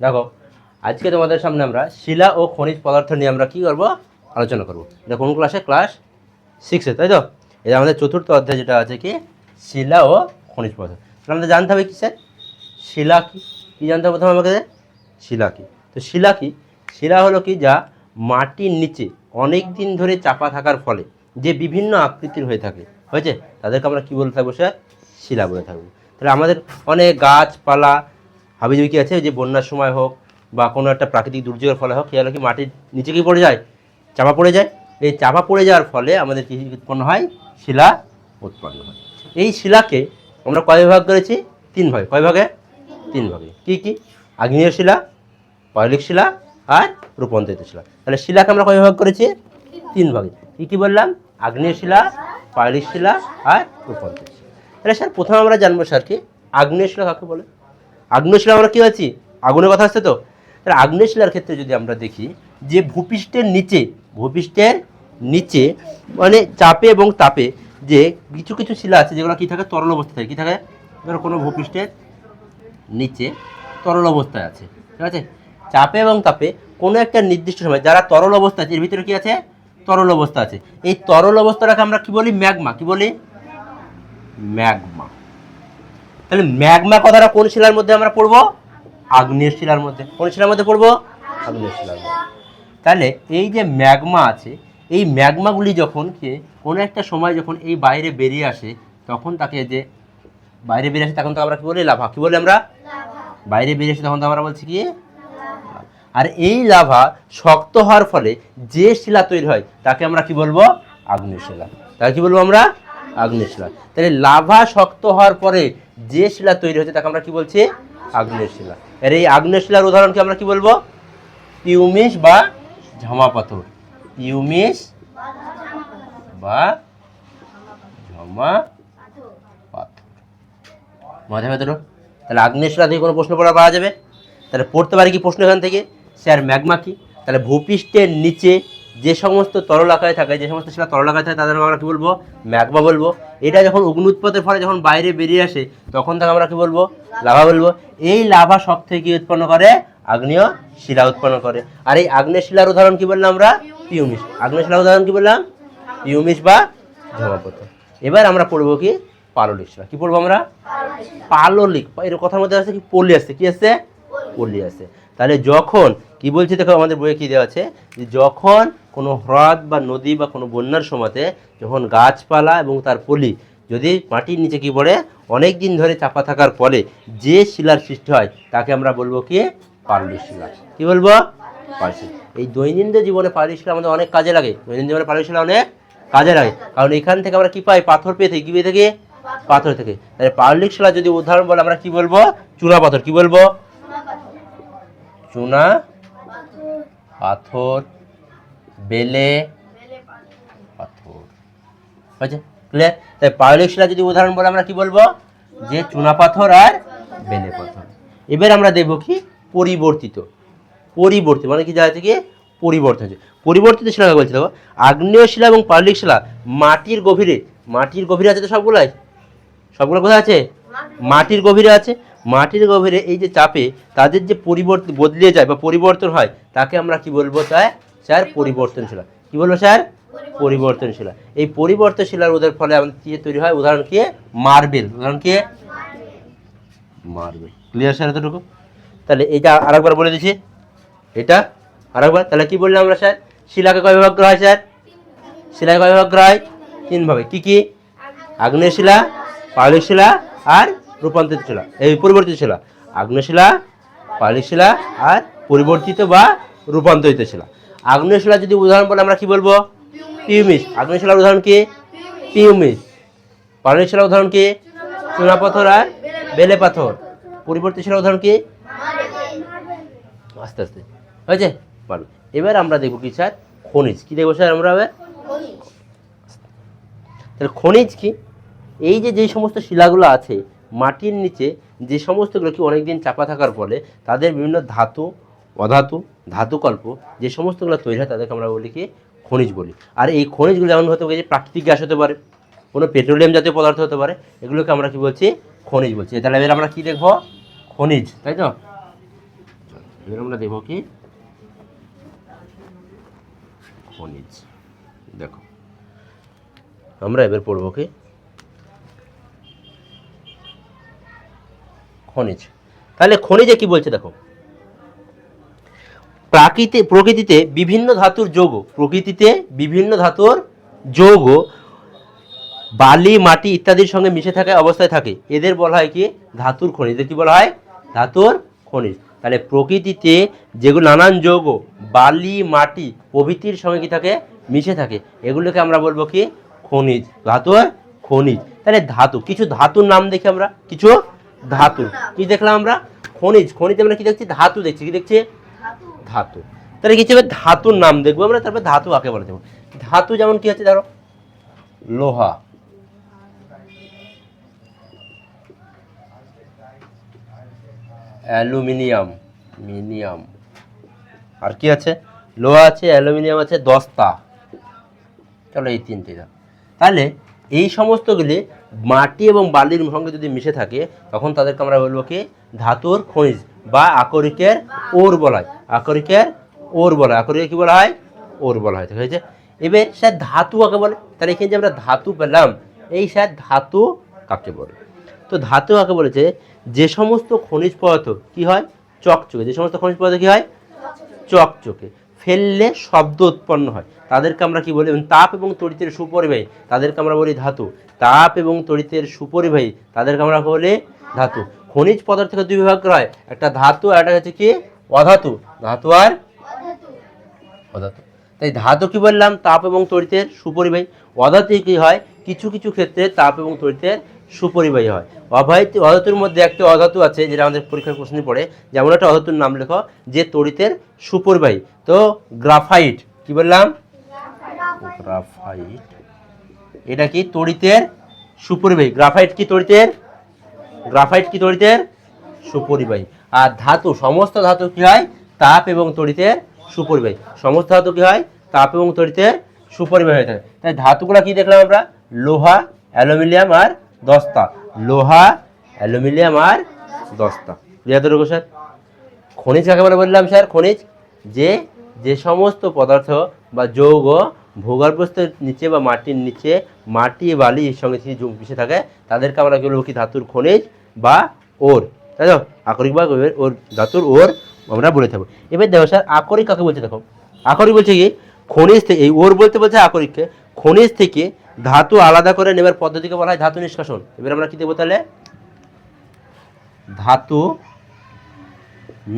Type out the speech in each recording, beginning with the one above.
দেখো, আজকে তোমাদের সামনে আমরা শিলা ও খনিজ পদার্থ নিয়ে আমরা কী করব? আলোচনা করব। এটা কোন ক্লাসে ক্লাস সিক্সে তাই তো? এটা আমাদের চতুর্থ অধ্যায় যেটা আছে কি? শিলা ও খনিজ পদার্থ। তাহলে আমাদের জানতে হবে কি স্যার শিলা কি? কী জানতে হবে প্রথমে আমাকে? শিলা কি? তো শিলা কি? শিলা হলো কি? যা মাটির নিচে অনেক দিন ধরে চাপা থাকার ফলে যে বিভিন্ন আকৃতির হয়ে থাকে। হয়েছে? তাদেরকে আমরা কী বলে থাকব স্যার? শিলা বলে থাকব। তাহলে আমাদের অনেক গাছপালা হাবিজাবি কি আছে? যে বন্যার সময় হোক বা কোনো একটা প্রাকৃতিক দুর্যোগের ফলে হোক সেগুলো কি মাটির নিচে কি পড়ে যায়, চাপা পড়ে যায়। এই চাপা পড়ে যাওয়ার ফলে আমাদের কি উৎপন্ন হয়, শিলা উৎপন্ন হয়। এই শিলাকে আমরা কয় ভাগ করেছি? তিন ভাগে। কয় ভাগে? তিন ভাগে। কি কি? আগ্নেয় শিলা পাইলিক শিলা আর রূপান্তরিত শিলা। তাহলে শিলাকে আমরা কয় ভাগ করেছি? তিন ভাগে। কী কী বললাম? আগ্নেয় শিলা পাইলিক শিলা আর রূপান্তরিত শিলা। তাহলে স্যার, প্রথমে আমরা জানব স্যার কি আগ্নেয় শিলা কাকে বলে? আগ্নেয় শিলা আমরা কি আছি? আগুনের কথা আসছে তো? তাহলে আগ্নেয় শিলার ক্ষেত্রে যদি আমরা দেখি, যে ভূপৃষ্ঠের নিচে ভূপৃষ্ঠের নিচে মানে চাপে এবং তাপে যে কিছু কিছু শিলা আছে, যেগুলো কি থাকে? তরল অবস্থায় থাকে। কি থাকে? ধরো কোনো ভূপৃষ্ঠের নিচে তরল অবস্থায় আছে। ঠিক আছে? চাপে এবং তাপে কোনো একটা নির্দিষ্ট সময় যারা তরল অবস্থা আছে, এর ভিতরে কী আছে? তরল অবস্থা আছে। এই তরল অবস্থাটাকে আমরা কি বলি? ম্যাগমা। কি বলি? ম্যাগমা। তাহলে ম্যাগমা কথাটা কোন শিলার মধ্যে আমরা পড়ব? আগ্নেয় শিলার মধ্যে। কোন শিলার মধ্যে পড়ব? আগ্নেয় শিলার মধ্যে। তাহলে এই যে ম্যাগমা আছে, এই ম্যাগমাগুলি যখন কি, কোনো একটা সময় যখন এই বাইরে বেরিয়ে আসে, তখন তাকে যে বাইরে বেরিয়ে আসে, তখন তো আমরা কি বলি? লাভা। কী বলি আমরা? বাইরে বেরিয়ে আসে, তখন তো আমরা বলছি কি? আর এই লাভা শক্ত হওয়ার ফলে যে শিলা তৈরি হয়, তাকে আমরা কি বলব? আগ্নেয় শিলা। তাকে কি বলব আমরা? আগ্নেয় শিলা। তাহলে লাভা শক্ত হওয়ার পরে যে শিলা তৈরি হচ্ছে তাকে আমরা কি বলছি? আগ্নেয় শিলা। আর এই আগ্নেয় শিলার উদাহরণকে আমরা কি বলব? পিউমিস বা ঝামা পাথর। পিউমিস বা ঝামা পাথর। মজা তো তাহলে আগ্নেয় শিলা থেকে কোনো প্রশ্ন পড়া পাওয়া যাবে? তাহলে পড়তে পারি কি প্রশ্ন এখান থেকে? স্যার ম্যাগমা কি? তাহলে ভূপৃষ্ঠের নিচে যে সমস্ত তরল আকারে থাকে, যে সমস্ত শিলা তরল আকারে থাকে তাদের আমরা কী বলব? ম্যাগমা বলব। এটা যখন অগ্নি উৎপাতের ফলে যখন বাইরে বেরিয়ে আসে, তখন তাকে আমরা কী বলব? লাভা বলব। এই লাভা সব থেকে উৎপন্ন করে? আগ্নেয় শিলা উৎপন্ন করে। আর এই আগ্নেয় শিলার উদাহরণ কী বললাম আমরা? পিউমিস আগ্নেয় শিলার উদাহরণ কী বললাম? পিউমিস বা ঝমাপথর এবার আমরা পড়ব কি? পাললিক শিলা। কী পড়ব আমরা? পাললিক। এর কথার মধ্যে আছে কি? পলি আছে। কি আছে? পলি আছে। তাহলে যখন কি বলছি দেখো, আমাদের বইয়ে কি দেওয়া আছে? যে যখন কোনো হ্রদ বা নদী বা কোনো বন্যার সময়তে যখন গাছপালা এবং তার পলি যদি মাটির নিচে কি পড়ে, অনেক দিন ধরে চাপা থাকার ফলে যে শিলার সৃষ্টি হয়, তাকে আমরা বলব কি? পাললিক শিলা। কি বলব? শিলা। এই দৈনন্দিন জীবনে পাললিক শিলা আমাদের অনেক কাজে লাগে। দৈনন্দিন জীবনে পাললিক শিলা অনেক কাজে লাগে। কারণ এখান থেকে আমরা কি পাই? পাথর পেয়ে থাকি। কি পেয়ে থাকি? পাথর থেকে। তাহলে পাললিক শিলা যদি উদাহরণ বলে আমরা কি বলব? চুনা পাথর। কি বলব? চুনা পাথর, বেলে, পাথর। হয়েছে? ক্লিয়ার তাই পাললিক শিলা যদি উদাহরণ বলে আমরা কি বলব? যে চুনা পাথর আর বেলে পাথর। এবার আমরা দেখব কি? পরিবর্তিত। পরিবর্তিত মানে কি যাচ্ছে কি? পরিবর্তন হচ্ছে পরিবর্তিত শিলা বলছি দেখো? আগ্নেয় শিলা এবং পাললিক শিলা মাটির গভীরে। মাটির গভীরে আছে তো সবগুলাই? সবগুলো কোথায় আছে? মাটির গভীরে আছে। মাটির গভীরে এই যে চাপে তাদের যে পরিবর্তন বদলে যায় বা পরিবর্তন হয় তাকে আমরা কি বলব স্যার? স্যার পরিবর্তনশীলা। কি বলব স্যার? পরিবর্তনশীলা। এই পরিবর্তনশীলার ওদের ফলে আমাদের কি তৈরি হয়? উদাহরণ কি? মার্বেল। উদাহরণ কি? মার্বেল। ক্লিয়ার স্যার এতটুকু? তাহলে এটা আরেকবার বলে দিচ্ছি। এটা আরেকবার। তাহলে কি বললাম আমরা স্যার? শিলাকে কয় ভাগ করা হয় স্যার? শিলাকে কয় ভাগ করা হয়? তিন ভাবে কি কি? আগ্নেয় শিলা পাললিক শিলা আর রূপান্তরিত শিলা। এই পরিবর্তিত শিলা। আগ্নেয় শিলা আর পরিবর্তিত বা রূপান্তরিত শিলা। আগ্নেয় শিলা যদি উদাহরণ বলে আমরা কি বলব? পিউমিস আগ্নেয় শিলার উদাহরণ কি? পিউমিস শিলার উদাহরণ কি? চুনা পাথর আর বেলে পাথর। পরিবর্তিত শিলার উদাহরণ কি? আস্তে আস্তে। হয়েছে? ভালো এবার আমরা দেখব কি স্যার? খনিজ। কি দেখব স্যার আমরা এবার? তাহলে খনিজ কি? এই যে যে সমস্ত শিলাগুলো আছে মাটির নিচে যে সমস্তগুলো কি অনেকদিন চাপা থাকার ফলে তাদের বিভিন্ন ধাতু, অধাতু, ধাতুকল্প যে সমস্তগুলো তৈরি হয় তাদেরকে আমরা বলি কি খনিজ বলি। আর এই খনিজগুলো যেমন হতে পারে প্রাকৃতিক গ্যাস হতে পারে, কোনো পেট্রোলিয়াম জাতীয় পদার্থ হতে পারে, এগুলোকে আমরা কি বলছি? খনিজ বলছি। তাহলে এবার আমরা কি দেখব? খনিজ, তাই তো? এবার আমরা দেখব কি? খনিজ, দেখো। আমরা এবার পড়ব কি? খনিজ। তাহলে খনিজে কি বলছে দেখো? প্রাকৃতি, প্রকৃতিতে বিভিন্ন ধাতুর যৌগ, প্রকৃতিতে বিভিন্ন ধাতুর যৌগ বালি, মাটি ইত্যাদির সঙ্গে মিশে থাকা অবস্থায় থাকে। এদের বলা হয় কি? ধাতুর খনিজ। কি বলা হয়? ধাতুর খনিজ। তাহলে প্রকৃতিতে যেগুলো নানান যৌগ, বালি, মাটি প্রভৃতির সঙ্গে কি থাকে? মিশে থাকে। এগুলোকে আমরা বলব কি? খনিজ। ধাতুর খনিজ। তাহলে ধাতু, কিছু ধাতুর নাম দেখি আমরা। কিছু ধাতু। কি দেখলাম আমরা? খনিজ। খনিজ আমরা কি দেখছি? ধাতু দেখছি। কি দেখছি? ধাতু। তাহলে কি এবার ধাতুর নাম দেখব আমরা তারপর ধাতু কাকে বলে দেবো? ধাতু যেমন কি আছে ধরো? লোহা। অ্যালুমিনিয়াম। মিনিয়াম। আর কি আছে? লোহা আছে অ্যালুমিনিয়াম আছে দস্তা। চলো এই তিনটে তাহলে এই সমস্তগুলি মাটি এবং বালির সঙ্গে যদি মিশে থাকে, তখন তাদেরকে আমরা বলব কি? ধাতুর খনিজ বা আকরিকের ওর বলা হয়। আকরিকের ওর বলা হয়। আকরিকে কী বলা হয়? ওর বলা হয়। ঠিক আছে? এবার স্যার ধাতু কাকে বলে? তাহলে এখানে যে আমরা ধাতু পেলাম, এই স্যার ধাতু কাকে বলে? তো ধাতু কাকে বলেছে? যে সমস্ত খনিজ পদার্থ কি হয়? চকচকে। যে সমস্ত খনিজ পদার্থ কী হয়? চকচকে। ফেললে শব্দ উৎপন্ন হয়। তাদেরকে আমরা কি বলি? তাপ এবং তড়িতের সুপরিবাহী। তাদেরকে আমরা বলি ধাতু। তাপ এবং তড়িতের সুপরিবাহী তাদেরকে আমরা বলি ধাতু। খনিজ পদার্থকে দুই বিভাগ করা হয় একটা ধাতু আর একটা হচ্ছে কি? অধাতু। ধাতু আর অধাতু। তাই ধাতু কি বললাম? তাপ এবং তড়িতের সুপরিবাহী। অধাতু কি হয়? কিছু কিছু ক্ষেত্রে তাপ এবং তড়িতের সুপরিবাহী হয়। অভয় অধাতুর মধ্যে একটি অধাতু আছে যেটা আমাদের পরীক্ষার প্রশ্নে পড়ে। যেমন একটা অধাতুর নাম লেখো যে তড়িতের সুপরিবাহী। তো গ্রাফাইট কি বললাম? গ্রাফাইট। এটা কি তড়িতের সুপরিবাহী? গ্রাফাইট কি তড়িতের? গ্রাফাইট কি তড়িতের? সুপরিবাহী। আর ধাতু, সমস্ত ধাতু কি হয়? তাপ এবং তড়িতের সুপরিবাহী। সমস্ত ধাতু কি হয়? তাপ এবং তড়িতের সুপরিবাহী হয়ে থাকে। তাই ধাতুগুলো কি দেখলাম আমরা? লোহা, অ্যালুমিনিয়াম আর দস্তা। লোহা, অ্যালুমিনিয়াম আর দস্তা। রকম স্যার, খনিজ কাকে বলে বললাম স্যার? খনিজ যে যে সমস্ত পদার্থ বা যৌগ ভূগর্ভস্থের নিচে বা মাটির নিচে মাটি, বালি এর সঙ্গে মিশে থাকে, তাদেরকে আমরা কি বলব কি? ধাতুর খনিজ বা ওর। তাই তো? আকরিক বা ওর, ধাতুর ওর আমরা বলে থাকব। এবার দেখো স্যার, আকরিক কাকে বলছে? দেখো, আকরিক বলছে কি? খনিজ থেকে, এই ওর বলতে বলছে আকরিককে, খনিজ থেকে ধাতু আলাদা করে নেবার পদ্ধতিকে বলা হয় ধাতু নিষ্কাশন। এবার আমরা কি দেবো তাহলে? ধাতু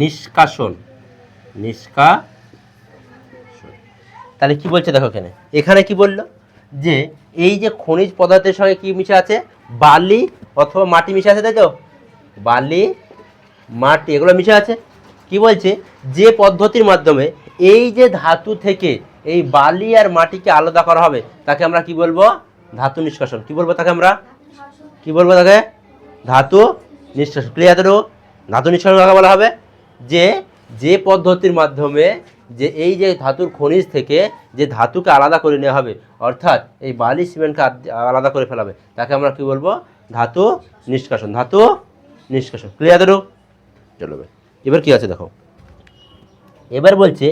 নিষ্কাশন। নিষ্কা তাহলে কি বলছে দেখো এখানে? এখানে কি বলল? যে এই যে খনিজ পদার্থের সঙ্গে কি মিশে আছে? বালি অথবা মাটি মিশে আছে তো? বালি, মাটি, এগুলো মিশে আছে। কি বলছে? যে পদ্ধতির মাধ্যমে এই যে ধাতু থেকে এই বালি আর মাটিকে আলাদা করা হবে, তাকে আমরা কি বলব? ধাতু নিষ্কাশন। কি বলব তাকে আমরা? কি বলব তাকে? ধাতু নিষ্কাশন। ক্লিয়ার ধাতু নিষ্কাশন কাকে বলা হবে? যে যে পদ্ধতির মাধ্যমে যে এই যে ধাতুর খনিজ থেকে যে ধাতুকে আলাদা করে নেওয়া হবে অর্থাৎ এই বালি সিমেন্টকে আলাদা করে ফেলাবে তাকে আমরা কি বলব? ধাতু নিষ্কাশন। ধাতু নিষ্কাশন। ক্লিয়ার তো চলো এবার। এবার কি আছে দেখো? এবার বলছে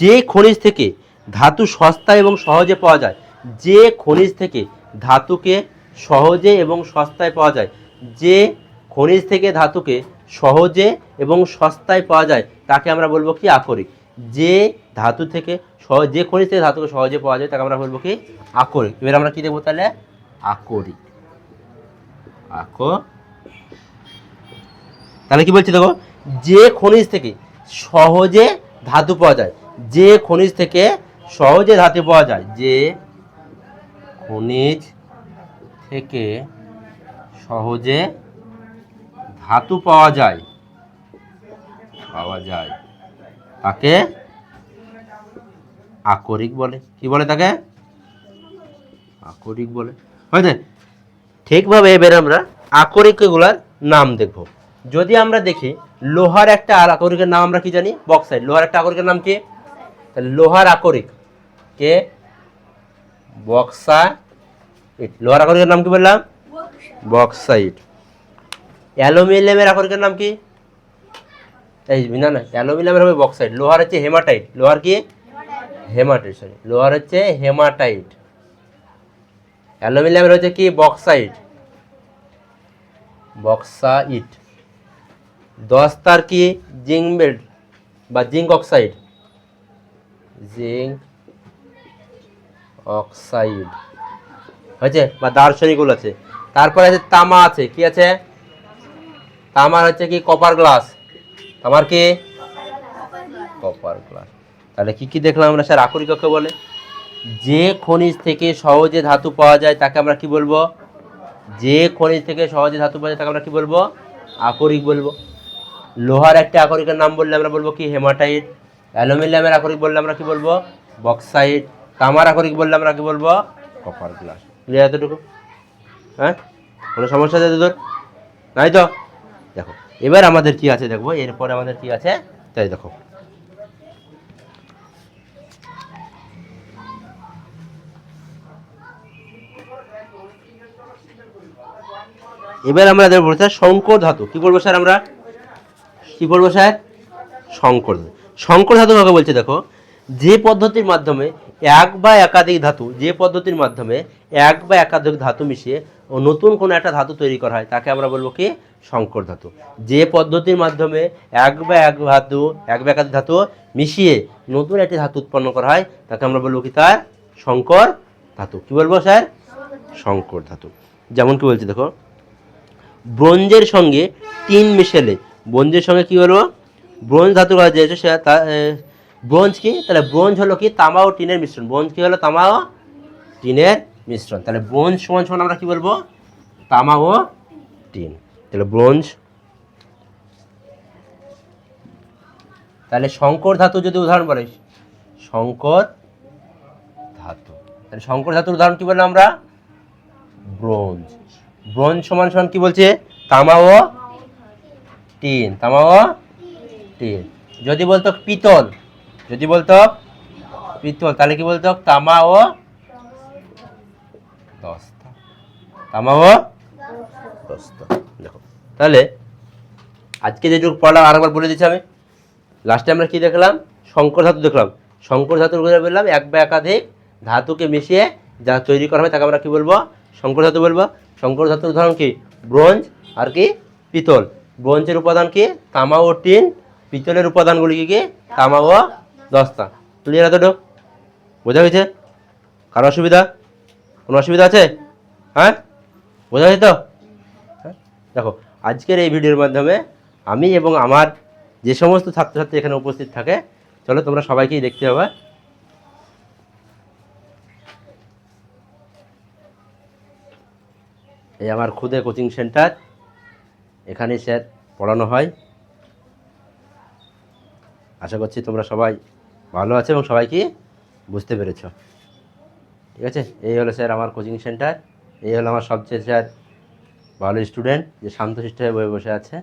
যে খনিজ থেকে ধাতু সস্তা এবং সহজে পাওয়া যায় যে খনিজ থেকে ধাতুকে সহজে এবং সস্তায় পাওয়া যায় যে খনিজ থেকে ধাতুকে সহজে এবং সস্তায় পাওয়া যায় তাকে আমরা বলব কি আকরিক যে ধাতু থেকে সহ যে খনিজ থেকে ধাতুকে সহজে পাওয়া যায়, তাকে আমরা বলব কি? আকরিক। এবার আমরা কি দেখব তাহলে? আকরিক। আকো তাহলে কি বলছি দেখো? যে খনিজ থেকে সহজে ধাতু পাওয়া যায়, যে খনিজ থেকে সহজে ধাতু পাওয়া যায়, যে খনিজ থেকে সহজে ধাতু পাওয়া যায় পাওয়া যায়। তাকে আকরিক বলে। কি বলে তাকে? আকরিক বলে। হয়েছে ঠিকভাবে এবার আমরা আকরিকগুলার নাম দেখব। যদি আমরা দেখি লোহার একটা আকরিকের নাম আমরা কি জানি? বক্সাইড লোহার একটা আকরিকের নাম কি? তাহলে লোহার আকরিক। কে? বক্সা লোহার আকরিকের নাম কি বললাম? বক্সাইড অ্যালুমিনিয়ামের আকরিকের নাম কি? এই, না না অ্যালুমিনিয়ামের হবে বক্সাইড লোহার হচ্ছে হেমাটাইট লোহার কি? হেমাটাইট সরি লোহার হচ্ছে হেমাটাইট অ্যালুমিনিয়ামের হচ্ছে কি? বক্সাইড বক্সাইট দস্তার কি? জিঙ্ক বেল্ট বা জিঙ্ক অক্সাইড জিঙ্ক অক্সাইড হয়েছে? বা দার্শনিকগুলো আছে তারপরে আছে তামা আছে। কি আছে? তামার হচ্ছে কি? কপার গ্লাস তামার কি? কপার গ্লাস তাহলে কি কি দেখলাম আমরা? স্যার আকরিক কাকে বলে। যে খনিজ থেকে সহজে ধাতু পাওয়া যায় তাকে আমরা কি বলব? যে খনিজ থেকে সহজে ধাতু পাওয়া যায় তাকে আমরা কি বলব? আকরিক বলব। লোহার একটা আকরিকের নাম বললে আমরা বলব কি? হেমাটাইট। অ্যালুমিনিয়ামের আকরিক বললে আমরা কি বলব? বক্সাইট। তামার আকরিক বললে আমরা কি বলব? কপার গ্লাস ক্লিয়ার এতটুকু? হ্যাঁ? কোনো সমস্যা আছে তোর নাই তো? দেখো। এবার আমাদের কি আছে দেখব? এরপরে আমাদের কি আছে? তাই দেখো। এবার আমরা দেখব স্যার শঙ্কর ধাতু। কি বলব স্যার আমরা? কি বলব স্যার? শঙ্কর ধাতু। শঙ্কর ধাতু কাকে বলছে দেখো? যে পদ্ধতির মাধ্যমে এক বা একাধিক ধাতু যে পদ্ধতির মাধ্যমে এক বা একাধিক ধাতু মিশিয়ে নতুন কোনো একটা ধাতু তৈরি করা হয়, তাকে আমরা বলব কি? শঙ্কর ধাতু। যে পদ্ধতির মাধ্যমে এক বা এক ধাতু, এক বা একাধিক ধাতু মিশিয়ে নতুন একটি ধাতু উৎপন্ন করা হয়, তাকে আমরা বলব কি তার? শঙ্কর ধাতু। কি বলব স্যার? শঙ্কর ধাতু। যেমন কি বলছি দেখো, ব্রোঞ্জের সঙ্গে টিন মিশেলে, ব্রোঞ্জের সঙ্গে কি হলো ব্রোঞ্জ ধাতু করা যায় সে ব্রোঞ্জ কি? তাহলে ব্রোঞ্জ হলো কি? তামা ও টিনের মিশ্রণ। ব্রোঞ্জ কি হলো? তামা ও টিনের মিশ্রণ। তাহলে ব্রোঞ্জ সমান সমান আমরা কি বলব? তামা ও টিন। তাহলে ব্রোঞ্জ তাহলে শঙ্কর ধাতু যদি উদাহরণ বলে, শঙ্কর ধাতু। তাহলে শঙ্কর ধাতুর উদাহরণ কি বললাম আমরা? ব্রোঞ্জ। ব্রোঞ্জ সমান সমান কি বলছে? তামা ও টিন। তামা ও টিন। যদি বলতো পিতল যদি বলতো পিতল তাহলে কি বলতো? তামা ও দস্তা। তামা ও দস্তা। দেখো। তাহলে আজকে যেটুকু পড়লাম, আরেকবার বলে দিচ্ছি আমি। লাস্টে আমরা কি দেখলাম? শঙ্কর ধাতু দেখলাম। শঙ্কর ধাতুর কথা বললাম, এক বা একাধিক ধাতুকে মিশিয়ে যা তৈরি করা হয়, তাকে আমরা কি বলব? শঙ্কর ধাতু বলব। শঙ্কর ধাতুর উদাহরণ কি? ব্রোঞ্জ আর কি? পিতল। ব্রোঞ্জের উপাদান কি? তামা ও টিন। পিতলের উপাদানগুলি কি কি? তামা ও দস্তা ক্লিয়ার এতটুক বোঝা গেছে? কারও অসুবিধা? কোনো অসুবিধা আছে? হ্যাঁ? বোঝা গেছে তো? হ্যাঁ? দেখো, আজকের এই ভিডিওর মাধ্যমে আমি এবং আমার যে সমস্ত ছাত্রছাত্রী এখানে উপস্থিত থাকে, চলো তোমরা সবাইকেই দেখতে হবে। এই আমার খুদে কোচিং সেন্টার। এখানে স্যার পড়ানো হয়। আশা করছি তোমরা সবাই ভালো আছে এবং সবাইকে বুঝতে পেরেছ। ঠিক আছে? এই হলো স্যার আমার কোচিং সেন্টার এই হলো আমার সবচেয়ে স্যার ভালো স্টুডেন্ট যে শান্তশিষ্ট হয়ে বসে আছে।